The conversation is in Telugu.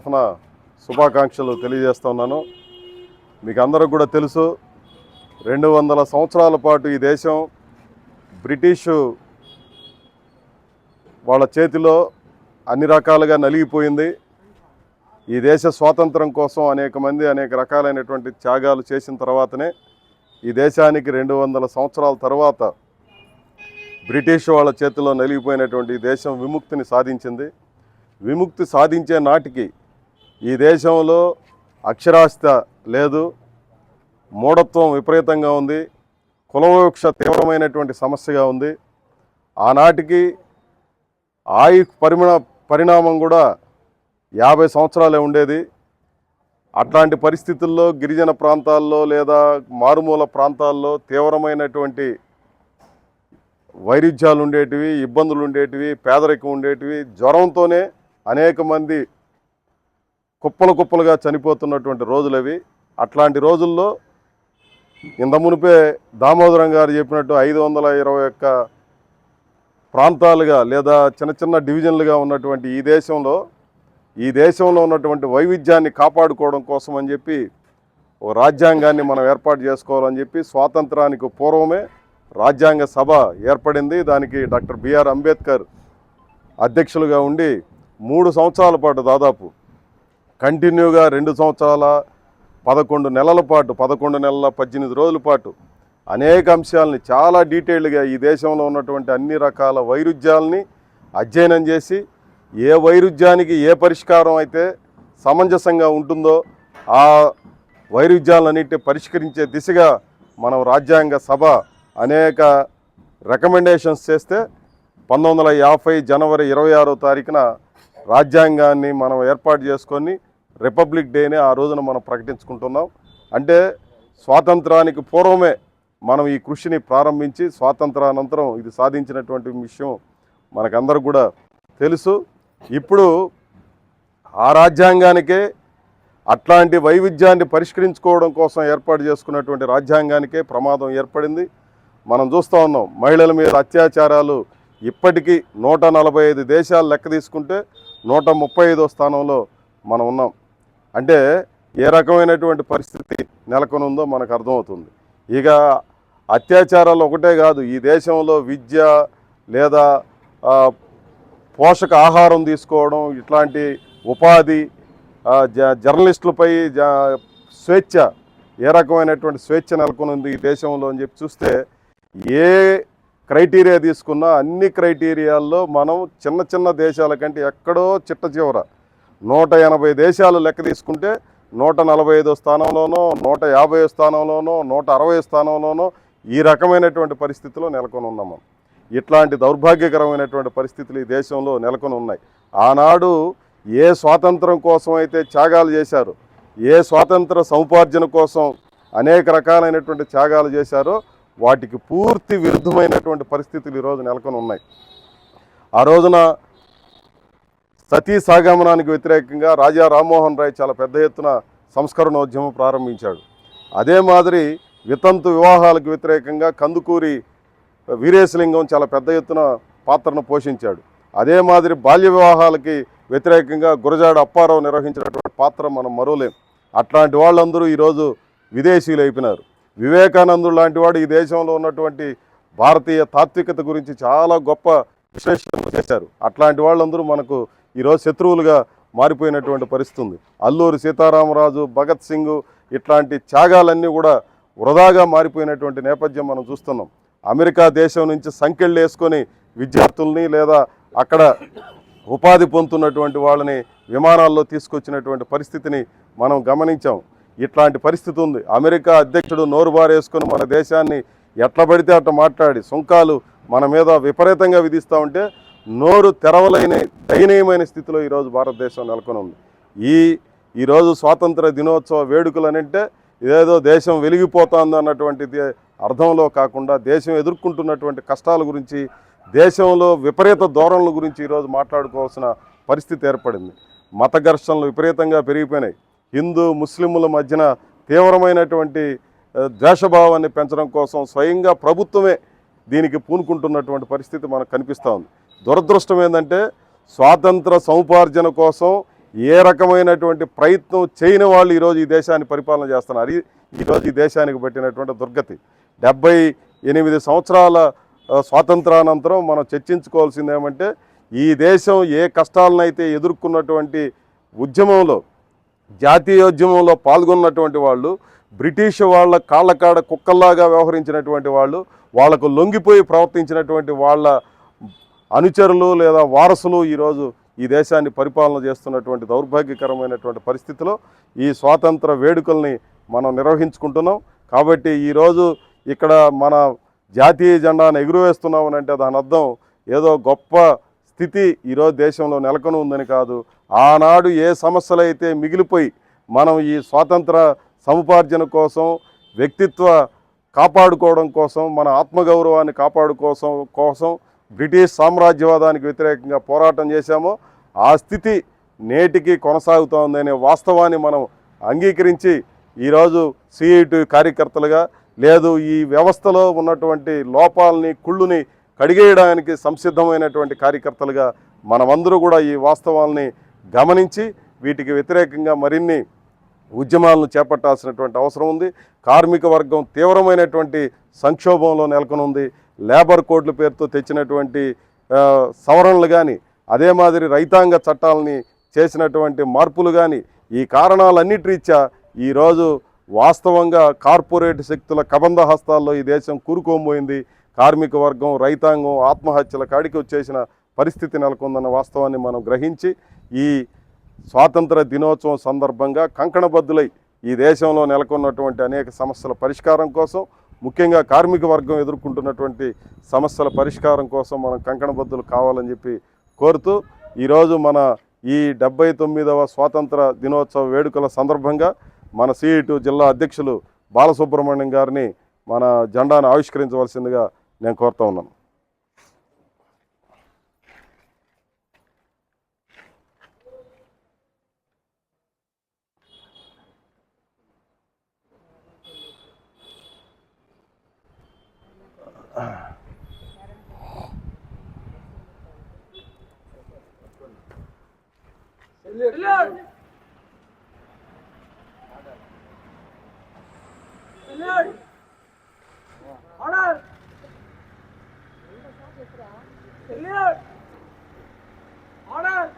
తరఫున శుభాకాంక్షలు తెలియజేస్తున్నాను మీకు అందరికి కూడా తెలుసు రెండు వందల సంవత్సరాల పాటు ఈ దేశం బ్రిటిషు వాళ్ళ చేతిలో అన్ని రకాలుగా నలిగిపోయింది. ఈ దేశ స్వాతంత్రం కోసం అనేక మంది అనేక రకాలైనటువంటి త్యాగాలు చేసిన తర్వాతనే ఈ దేశానికి రెండు వందల సంవత్సరాల తర్వాత బ్రిటిష్ వాళ్ళ చేతిలో నలిగిపోయినటువంటి దేశం విముక్తిని సాధించింది. విముక్తి సాధించే నాటికి ఈ దేశంలో అక్షరాస్యత లేదు మూఢత్వం విపరీతంగా ఉంది కులవివక్ష తీవ్రమైనటువంటి సమస్యగా ఉంది. ఆనాటికి ఆయు పరిమణ పరిణామం కూడా యాభై సంవత్సరాలే ఉండేది. అట్లాంటి పరిస్థితుల్లో గిరిజన ప్రాంతాల్లో లేదా మారుమూల ప్రాంతాల్లో తీవ్రమైనటువంటి వైరుధ్యాలు ఉండేటివి ఇబ్బందులు ఉండేటివి పేదరికం ఉండేటివి. జ్వరంతోనే అనేక మంది కుప్పలు కుప్పలుగా చనిపోతున్నటువంటి రోజులు అవి. అట్లాంటి రోజుల్లో ఇంత మునిపే దామోదరం గారు చెప్పినట్టు ఐదు వందల ఇరవై ఒక్క ప్రాంతాలుగా లేదా చిన్న చిన్న డివిజన్లుగా ఉన్నటువంటి ఈ దేశంలో ఈ దేశంలో ఉన్నటువంటి వైవిధ్యాన్ని కాపాడుకోవడం కోసం అని చెప్పి ఓ రాజ్యాంగాన్ని మనం ఏర్పాటు చేసుకోవాలని చెప్పి స్వాతంత్రానికి పూర్వమే రాజ్యాంగ సభ ఏర్పడింది. దానికి డాక్టర్ బిఆర్ అంబేద్కర్ అధ్యక్షులుగా ఉండి మూడు సంవత్సరాల పాటు దాదాపు కంటిన్యూగా రెండు సంవత్సరాల పదకొండు నెలల పాటు పదకొండు నెలల పద్దెనిమిది రోజుల పాటు అనేక అంశాలని చాలా డీటెయిల్డ్గా ఈ దేశంలో ఉన్నటువంటి అన్ని రకాల వైరుధ్యాలని అధ్యయనం చేసి ఏ వైరుధ్యానికి ఏ పరిష్కారం అయితే సమంజసంగా ఉంటుందో ఆ వైరుధ్యాలన్నింటినీ పరిష్కరించే దిశగా మనం రాజ్యాంగ సభ అనేక రికమెండేషన్స్ చేస్తే పంతొమ్మిది యాభై జనవరి ఇరవై ఆరో తారీఖున రాజ్యాంగాన్ని మనం ఏర్పాటు చేసుకొని రిపబ్లిక్ డేని ఆ రోజున మనం ప్రకటించుకుంటున్నాం. అంటే స్వాతంత్రానికి పూర్వమే మనం ఈ కృషిని ప్రారంభించి స్వాతంత్రానంతరం ఇది సాధించినటువంటి విషయం మనకందరూ కూడా తెలుసు. ఇప్పుడు ఆ రాజ్యాంగానికే అట్లాంటి వైవిధ్యాన్ని పరిష్కరించుకోవడం కోసం ఏర్పాటు చేసుకున్నటువంటి రాజ్యాంగానికే ప్రమాదం ఏర్పడింది. మనం చూస్తూ ఉన్నాం మహిళల మీద అత్యాచారాలు ఇప్పటికీ నూట నలభై ఐదు దేశాలు లెక్క తీసుకుంటే నూట ముప్పై ఐదో స్థానంలో మనం ఉన్నాం. అంటే ఏ రకమైనటువంటి పరిస్థితి నెలకొనుందో మనకు అర్థమవుతుంది. ఇక అత్యాచారాలు ఒకటే కాదు ఈ దేశంలో విద్య లేదా పోషక ఆహారం తీసుకోవడం ఇట్లాంటి ఉపాధి జ జర్నలిస్టులపై జ స్వేచ్ఛ ఏ రకమైనటువంటి స్వేచ్ఛ నెలకొనుంది ఈ దేశంలో అని చెప్పి చూస్తే ఏ క్రైటీరియా తీసుకున్నా అన్ని క్రైటీరియాల్లో మనం చిన్న చిన్న దేశాల కంటే ఎక్కడో చిట్ట చివర నూట ఎనభై దేశాలు లెక్క తీసుకుంటే నూట నలభై ఐదో స్థానంలోనో నూట యాభై స్థానంలోనో నూట అరవై స్థానంలోనో ఈ రకమైనటువంటి పరిస్థితిలో నెలకొని ఉన్నాం మనం. ఇట్లాంటి దౌర్భాగ్యకరమైనటువంటి పరిస్థితులు ఈ దేశంలో నెలకొని ఉన్నాయి. ఆనాడు ఏ స్వాతంత్రం కోసం అయితే త్యాగాలు చేశారు ఏ స్వాతంత్ర సముపార్జన కోసం అనేక రకాలైనటువంటి త్యాగాలు చేశారో వాటికి పూర్తి విరుద్ధమైనటువంటి పరిస్థితులు ఈరోజు నెలకొని ఉన్నాయి. ఆ రోజున సతీ సాగమనానికి వ్యతిరేకంగా రాజా రామ్మోహన్ రాయ్ చాలా పెద్ద ఎత్తున సంస్కరణోద్యమం ప్రారంభించాడు. అదే మాదిరి వితంతు వివాహాలకు వ్యతిరేకంగా కందుకూరి వీరేశలింగం చాలా పెద్ద ఎత్తున పాత్రను పోషించాడు. అదే మాదిరి బాల్య వివాహాలకి వ్యతిరేకంగా గురజాడ అప్పారావు నిర్వహించినటువంటి పాత్ర మనం మరోలేం. అట్లాంటి వాళ్ళందరూ ఈరోజు విదేశీయులు అయిపోయినారు. వివేకానందుడు లాంటి వాడు ఈ దేశంలో ఉన్నటువంటి భారతీయ తాత్వికత గురించి చాలా గొప్ప విశ్లేషణ చేశారు. అట్లాంటి వాళ్ళందరూ మనకు ఈరోజు శత్రువులుగా మారిపోయినటువంటి పరిస్థితి ఉంది. అల్లూరి సీతారామరాజు భగత్ సింగ్ ఇట్లాంటి త్యాగాలన్నీ కూడా వృధాగా మారిపోయినటువంటి నేపథ్యం మనం చూస్తున్నాం. అమెరికా దేశం నుంచి సంఖ్యలు వేసుకొని విద్యార్థుల్ని లేదా అక్కడ ఉపాధి పొందుతున్నటువంటి వాళ్ళని విమానాల్లో తీసుకొచ్చినటువంటి పరిస్థితిని మనం గమనించాం. ఇట్లాంటి పరిస్థితి ఉంది. అమెరికా అధ్యక్షుడు నోరు బారేసుకొని మన దేశాన్ని ఎట్లా పడితే అట్లా మాట్లాడి సుంకాలు మన మీద విపరీతంగా విధిస్తూ ఉంటే నోరు తెరవలేని దయనీయమైన స్థితిలో ఈరోజు భారతదేశం నెలకొని ఉంది ఈ ఈరోజు స్వాతంత్ర దినోత్సవ వేడుకలు అనంటే ఇదేదో దేశం వెలిగిపోతుంది అన్నటువంటిది అర్థంలో కాకుండా దేశం ఎదుర్కొంటున్నటువంటి కష్టాల గురించి దేశంలో విపరీత ధోరణుల గురించి ఈరోజు మాట్లాడుకోవాల్సిన పరిస్థితి ఏర్పడింది. మత ఘర్షణలు విపరీతంగా పెరిగిపోయినాయి. హిందూ ముస్లింల మధ్యన తీవ్రమైనటువంటి ద్వేషభావాన్ని పెంచడం కోసం స్వయంగా ప్రభుత్వమే దీనికి పూనుకుంటున్నటువంటి పరిస్థితి మనకు కనిపిస్తూ ఉంది. దురదృష్టం ఏంటంటే స్వాతంత్ర సముపార్జన కోసం ఏ రకమైనటువంటి ప్రయత్నం చేయని వాళ్ళు ఈరోజు ఈ దేశాన్ని పరిపాలన చేస్తున్నారు. ఈరోజు ఈ దేశానికి పెట్టినటువంటి దుర్గతి. డెబ్బై ఎనిమిది సంవత్సరాల స్వాతంత్రానంతరం మనం చర్చించుకోవాల్సింది ఏమంటే ఈ దేశం ఏ కష్టాలనైతే ఎదుర్కొన్నటువంటి ఉద్యమంలో జాతీయోద్యమంలో పాల్గొన్నటువంటి వాళ్ళు బ్రిటిష్ వాళ్ళ కాళ్ళకాడ కుక్కల్లాగా వ్యవహరించినటువంటి వాళ్ళు వాళ్ళకు లొంగిపోయి ప్రవర్తించినటువంటి వాళ్ళ అనుచరులు లేదా వారసులు ఈరోజు ఈ దేశాన్ని పరిపాలన చేస్తున్నటువంటి దౌర్భాగ్యకరమైనటువంటి పరిస్థితిలో ఈ స్వాతంత్ర వేడుకల్ని మనం నిర్వహించుకుంటున్నాం. కాబట్టి ఈరోజు ఇక్కడ మన జాతీయ జెండాను ఎగురవేస్తున్నామని అంటే దాని అర్థం ఏదో గొప్ప స్థితి ఈరోజు దేశంలో నెలకొని ఉందని కాదు. ఆనాడు ఏ సమస్యలు అయితే మిగిలిపోయి మనం ఈ స్వాతంత్ర సముపార్జన కోసం వ్యక్తిత్వ కాపాడుకోవడం కోసం మన ఆత్మగౌరవాన్ని కాపాడుకోసం కోసం బ్రిటిష్ సామ్రాజ్యవాదానికి వ్యతిరేకంగా పోరాటం చేశామో. ఆ స్థితి నేటికి కొనసాగుతోందనే వాస్తవాన్ని మనం అంగీకరించి ఈరోజు సిఐటి కార్యకర్తలుగా లేదు ఈ వ్యవస్థలో ఉన్నటువంటి లోపాలని కుళ్ళుని కడిగేయడానికి సంసిద్ధమైనటువంటి కార్యకర్తలుగా మనమందరూ కూడా ఈ వాస్తవాల్ని గమనించి వీటికి వ్యతిరేకంగా మరిన్ని ఉద్యమాలను చేపట్టాల్సినటువంటి అవసరం ఉంది. కార్మిక వర్గం తీవ్రమైనటువంటి సంక్షోభంలో నెలకొని ఉంది లేబర్ కోడ్ల పేరుతో తెచ్చినటువంటి సవరణలు కానీ అదే మాదిరి రైతాంగ చట్టాలని చేసినటువంటి మార్పులు కానీ ఈ కారణాలన్నిటి రీత్యా ఈరోజు వాస్తవంగా కార్పొరేట్ శక్తుల కబంధ హస్తాల్లో ఈ దేశం కూరుకోబోయింది. కార్మిక వర్గం రైతాంగం ఆత్మహత్యల కాడికి వచ్చేసిన పరిస్థితి నెలకొందన్న వాస్తవాన్ని మనం గ్రహించి ఈ స్వాతంత్ర దినోత్సవం సందర్భంగా కంకణబద్దులై ఈ దేశంలో నెలకొన్నటువంటి అనేక సమస్యల పరిష్కారం కోసం ముఖ్యంగా కార్మిక వర్గం ఎదుర్కొంటున్నటువంటి సమస్యల పరిష్కారం కోసం మనం కంకణబద్ధులు కావాలని చెప్పి కోరుతూ ఈరోజు మన ఈ డెబ్బై తొమ్మిదవ స్వాతంత్ర దినోత్సవ వేడుకల సందర్భంగా మన సిఇటు జిల్లా అధ్యక్షులు బాలసుబ్రహ్మణ్యం గారిని మన జెండాను ఆవిష్కరించవలసిందిగా నేను కోరుతా ఉన్నాను. ஆர்டர்